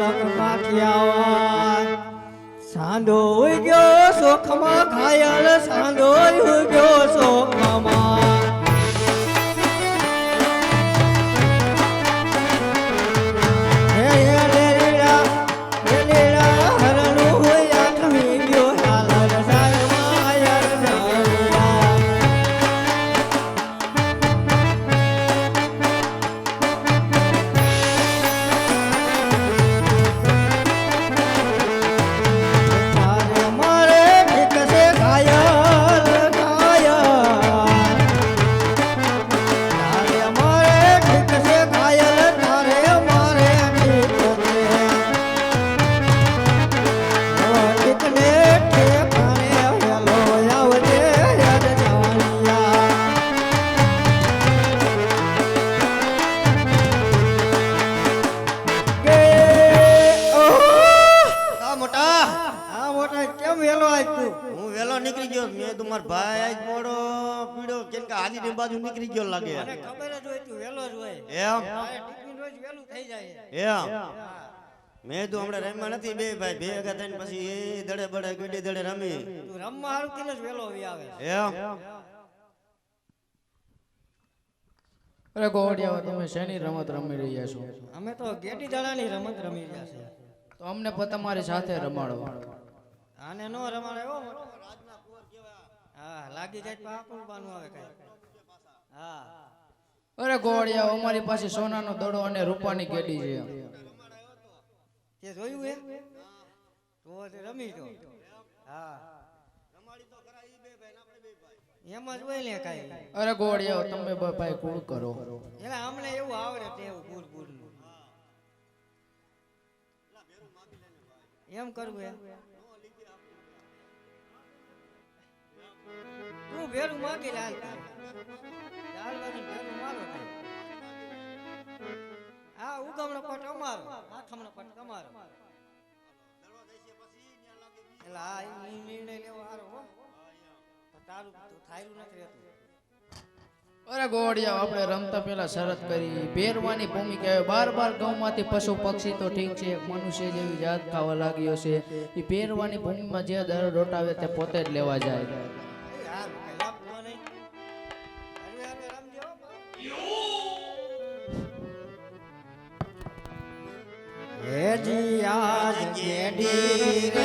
મલક કાઠિયાવાડ સાંધો ઉગ્યો સોખમાં ઘાયલ સાંધો ઉગ્યો સોખમાં એમ. મેં તું હમણાં રમ્યા નથી બે ભાઈ બે ભેગા થઈને પછી એ દડે બડે ગીડી દડે રમી. તું રમવા હારું કે જ વેલો આવી આવે. એમ. અરે ગોડિયા તમે શેની રમત રમી રહ્યા છો? અમે તો ગેટી દાડાની રમત રમી રહ્યા છે તો અમને પણ તમારી સાથે રમાડો. આને નો રમાડે હો. મોટો. હા લાગી જાય તો આપણું બાનું આવે કઈ. હા. અરે ગોળિયા અમારી પાસે સોનાનો દડો અને રૂપાની ગેડી છે. તે જોયું એ તો તે રમી તો હા. એમ જ હોય ને કાઈ. અરે ગોળિયા તમે બ- ભાઈ કુળ કરો. એટલે અમને એવું આવડે તે એવું કુળ ગુડ એમ કરવું એમ તું ભેરું માગી લે અરે ગોડિયા આપણે રમતા પહેલા શરત કરી. પહેરવાની ભૂમિકા આવે બાર બાર ગામમાંથી પશુ પક્ષી તો ઠીક છે. મનુષ્ય જેવી જાત ખાવા લાગ્યો છે. એ પહેરવાની ભૂમિમાં જે દર રોટાવે તે પોતે જ લેવા જાય. beira.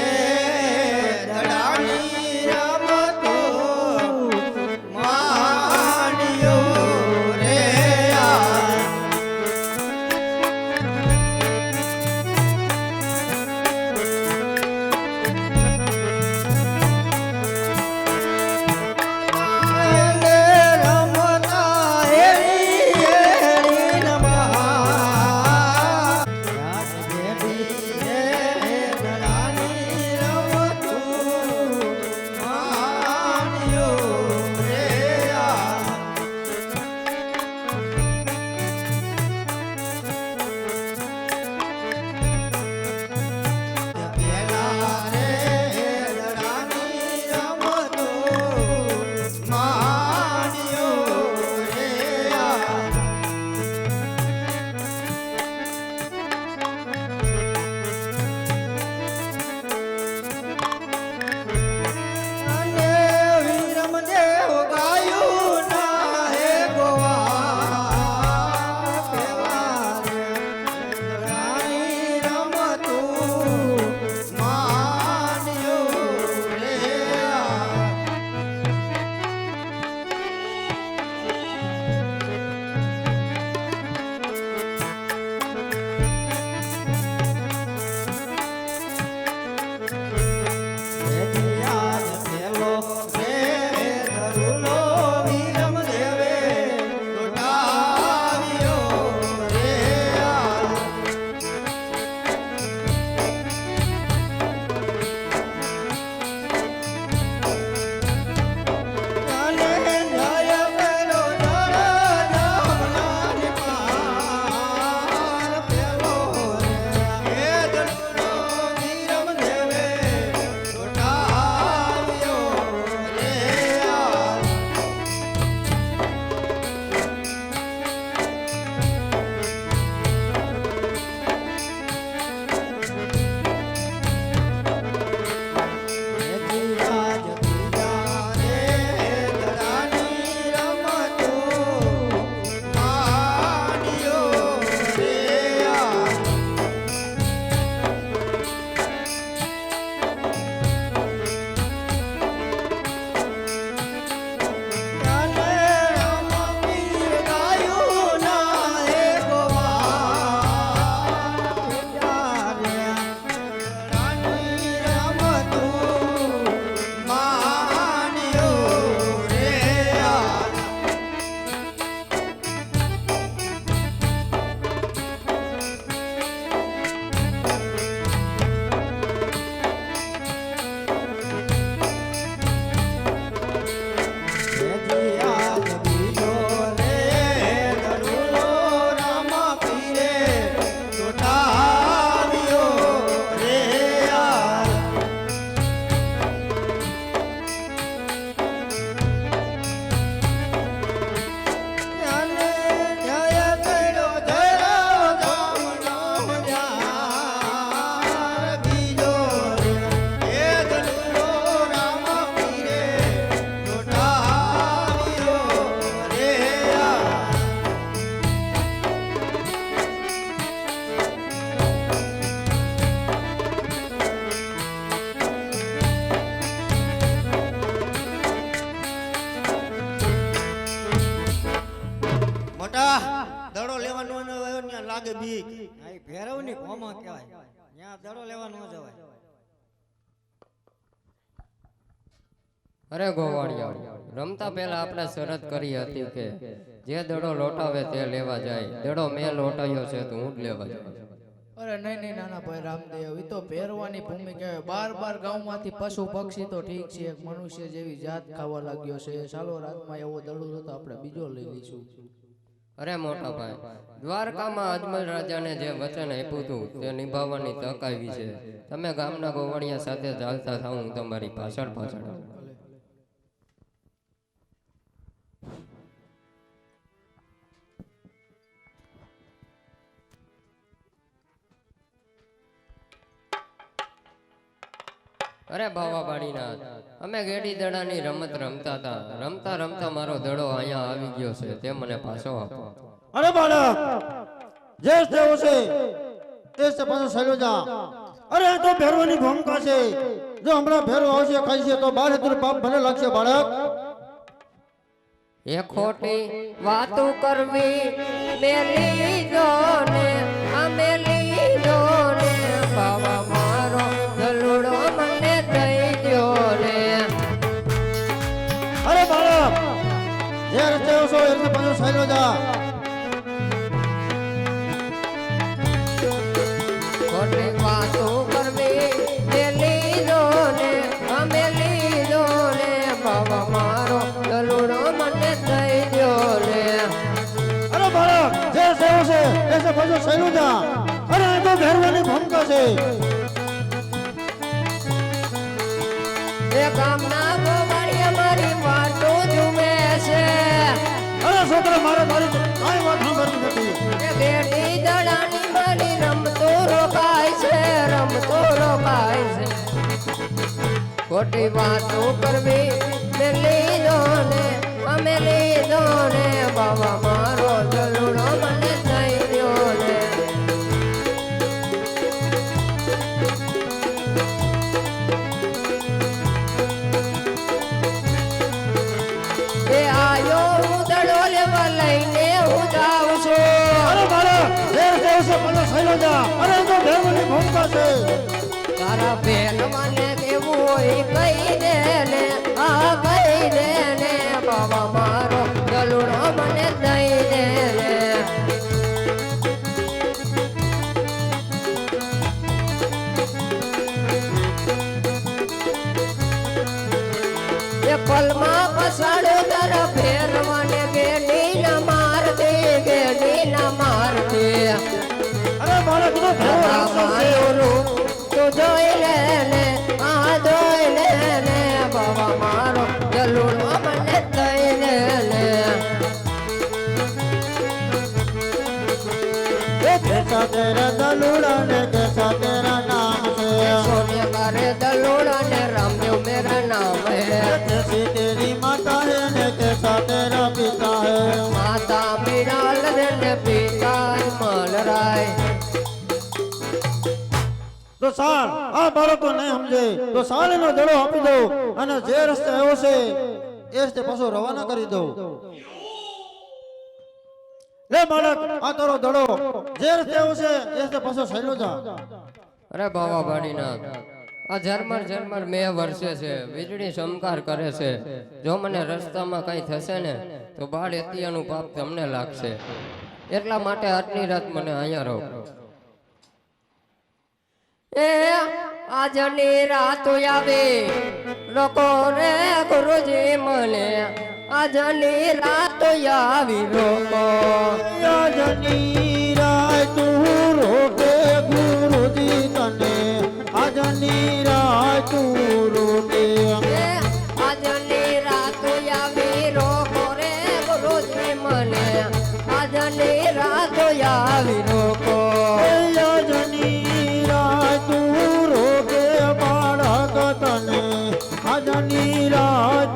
અરે ગોવાળિયા રમતા પહેલા આપણે શરત કરી હતી કે જે દડો લોટાવે તે લેવા જાય દડો મેં લોટાયો છે તો હું જ લેવા જાય અરે નહીં નહીં નાના ભાઈ રામદેવ એ તો પહેરવાની ભૂમિ કહેવાય બાર બાર ગામમાંથી પશુ પક્ષી તો ઠીક છે એક મનુષ્ય જેવી જાત ખાવા લાગ્યો છે. ચાલો રાતમાં એવો દડો તો આપણે બીજો લઈ લઈશું. અરે મોટા ભાઈ દ્વારકામાં અજમલ રાજાને જે વચન આપ્યું હતું તે નિભાવવાની તક આવી છે. તમે ગામના ગોવાળિયા સાથે ચાલતા થાવ હું તમારી પાછળ પાછળ અરે બાવા બાળીનાથ અમે ગેડી દડાની રમત રમતા હતા. રમતા રમતા મારો દડો અહીંયા આવી ગયો છે તે મને પાછો આપો. અરે બાળક જે દેવો છે. તે છે પાછો સહેલો જા અરે તો ભેરવાની ભૂમિકા છે. જો હમણાં ભેરો આવશે ખાઈશે તો બાર તું પાપ ભલે લાગશે બાળક. એ ખોટી વાતો કરવી મેરી જો રસ્તે પાછો ખોટી વાતો કરવી મેલી જો ને અમે લીધો ને બાવા મારો ગલુડો મને દઈ દ્યો ને. અરે બાળક જે એ સહેલો અરે આ તો ભેરવાની ભૂમિકા છે. એ ગામના છોકરા મારે તારી કાંઈ વાત સાંભળતી નથી. બેડી દડાની મારી રમતો રોકાય છે રમતો રોકાય છે. ખોટી વાતો કરવી મે લીધો ને, અમે લીધો ને બાબા મારો જલુડો મને છે. મને હોય કઈ દે ને બાબા મારો ગલુડો શિવનું તું જોઈ લે ને આ જોઈ લે ને બાબા મારો તેરી માતા હે ને કેસા તેરા પિતા હે. માતા બિરાલ ને પી તો સાલ, આ બાળકો ન સમજે. તો સાલીનો દડો આપી દો અને જે રસ્તે આવ્યો છે, એ રસ્તે પાછો રવાના કરી દો લે બાળક, આ તારો દડો જે રસ્તે આવ્યો છે, એ રસ્તે પાછો સહેલો જા. અરે બાબા બાડીનાથ, આ ઝરમર ઝરમર મેં વર્ષે છે, વીજળી ચમકાર કરે છે. જો મને રસ્તામાં કઈ થશે ને, તો બાળ એતિયાનું પાપ તમને લાગશે. એટલા માટે આટલી રાત મને અહીંયા રહો. એ આજની રાતો આવે. રોકો રે ગુરુજી મને. આજની રાતો આવી લોકો આજની રાત તું રોકે ગુરુજી તને. આજની રાત તું રોકે આજની રાતો આવી. રોકો રે ગુરુજી મને. આજની રાતો આવી રોકો. આજની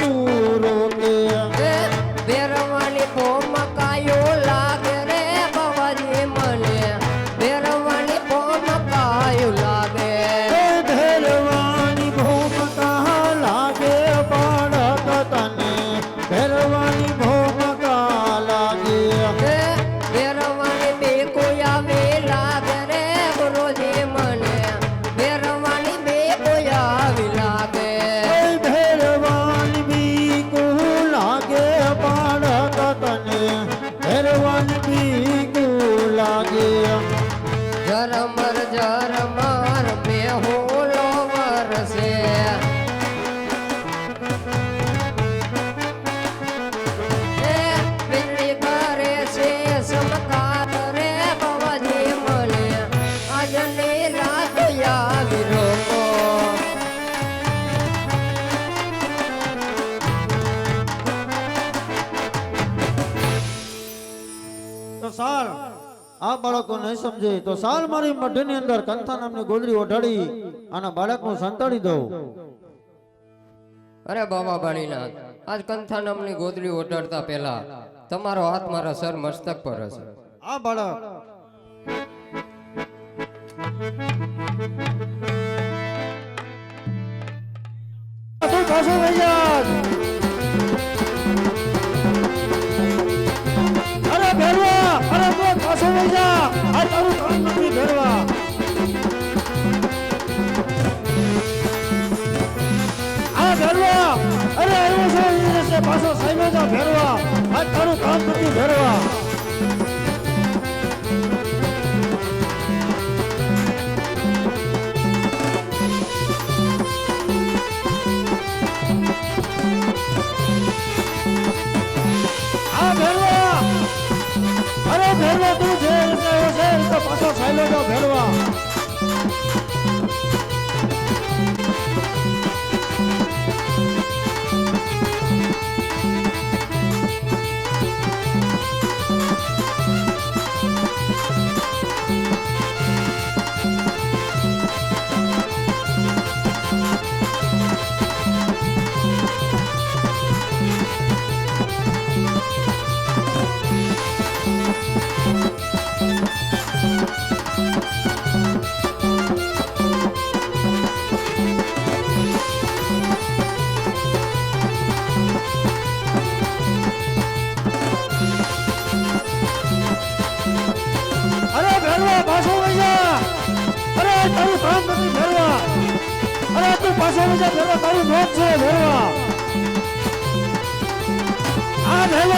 બાળકો નહીં સમજે તો સાલ મારી મઢની અંદર કંથા નામની ગોદડી ઓઢાડી અને બાળકનું સંતાડી દઉં. અરે બાબા બાળીનાથ આજ કંથા નામની ગોદડી ઓઢાડતા પહેલા તમારો હાથ મારા સર મસ્તક પર હશે. આ બાળક. પાછો વઈ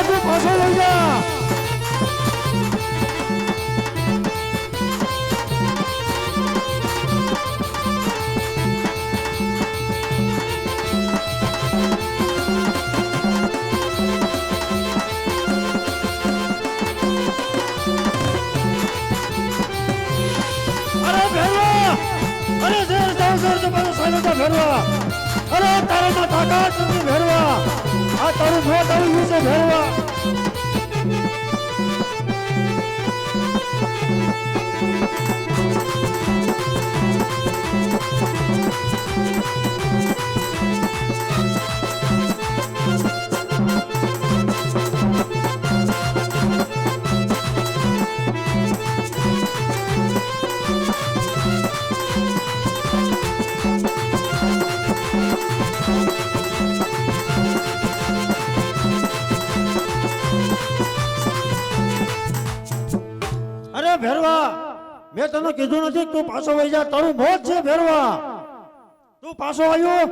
તું પાછો જા અરે તારામાં તાકાત નથી ભેરવા! તારું નોટ આવી ગયું છે ભેરવા મેં કીધું નથી તું પાછો વઈ જા, તારું મોત છે ફેરવા તું પાછો આવ્યો.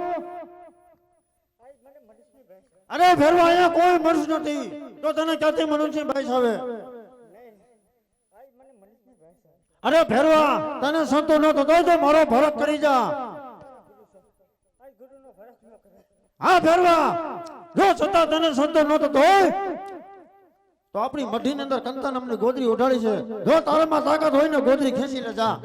અરે ભેરવા, અહીંયા કોઈ મનુષ્ય નથી. તો તને ક્યાંથી મનુષ્ય ભાઈ આવે? અરે ફેરવા તને સંતો નતો તો તો મારો ભરત કરી જા. હા ફેરવા જો છતાં તને સંતો નતો તો તો આપણી મઢીની અંદર કંતા નામની ગોદરી ઉઢાડી છે. જો તારામાં તાકાત હોય ને ગોદરી ખેંચી લે જા.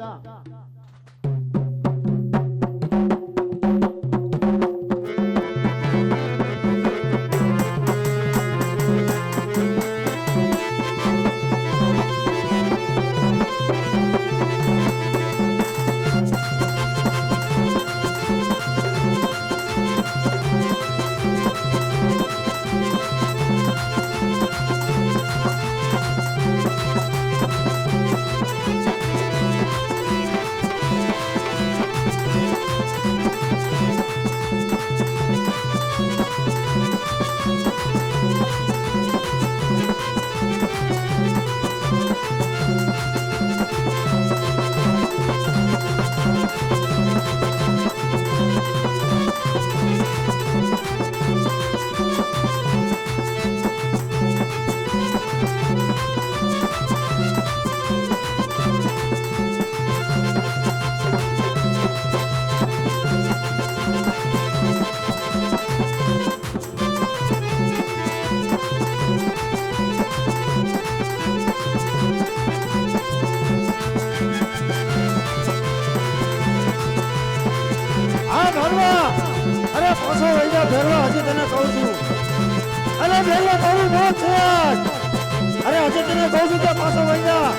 અરે હજી તને કહું છું કે પાછો વહી જા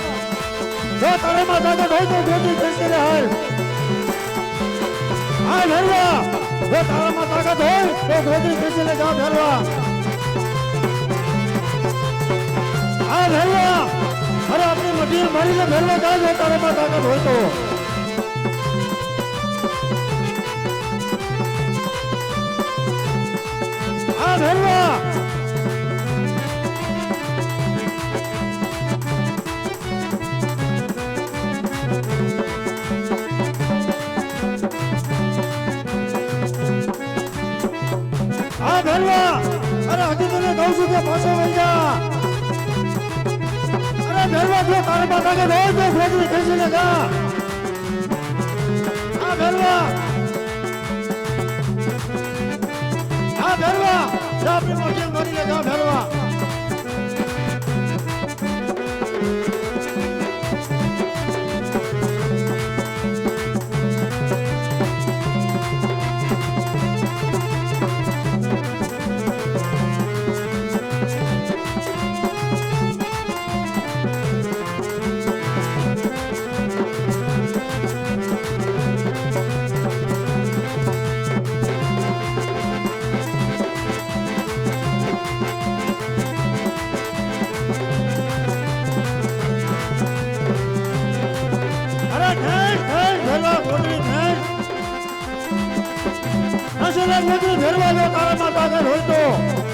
તારામાં તાકાત હોય તો ગોતી ખેંચી રે હાલ. હાલ હરવા જો તારામાં તાકાત હોય તો ગોતી ખેંચી લે જા ફેરવા હાલ હરવા અરે આપણી મટીએ મારીને ફેરવા જાય જો તારામાં તાકાત હોય તો. હા ફેરવા અરે હજી તને કહું છું કે પાછો વહી જા અરે ફેરવા જો તારે પાસે કે હોય તો ફેરવી ખેંચીને જા. આ ફેરવા આ ફેરવા જા પ્રેમ મોટી મારી લે જા ફેરવા ગોટલી ફેરવા જો તારા માતા હોય તો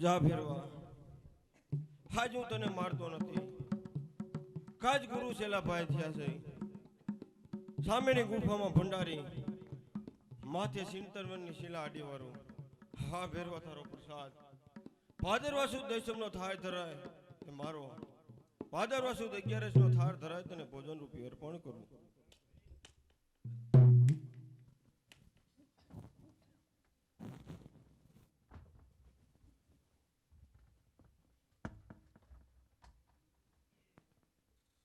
જા ફેરવા. હાજ હું તને મારતો નથી. કાજ ગુરુ છેલ્લા ભાઈ થયા છે. સામેની ગુફામાં ભંડારી. માથે સિંતરવનની શિલા આડી વાળું હા, ભેરવા તારો પ્રસાદ. ભાદરવા સુદ દશમનો થાળ ધરાય. એ મારો. ભાદરવા સુદ અગિયારસનો થાળ ધરાય તને ભોજન રૂપી અર્પણ કરું.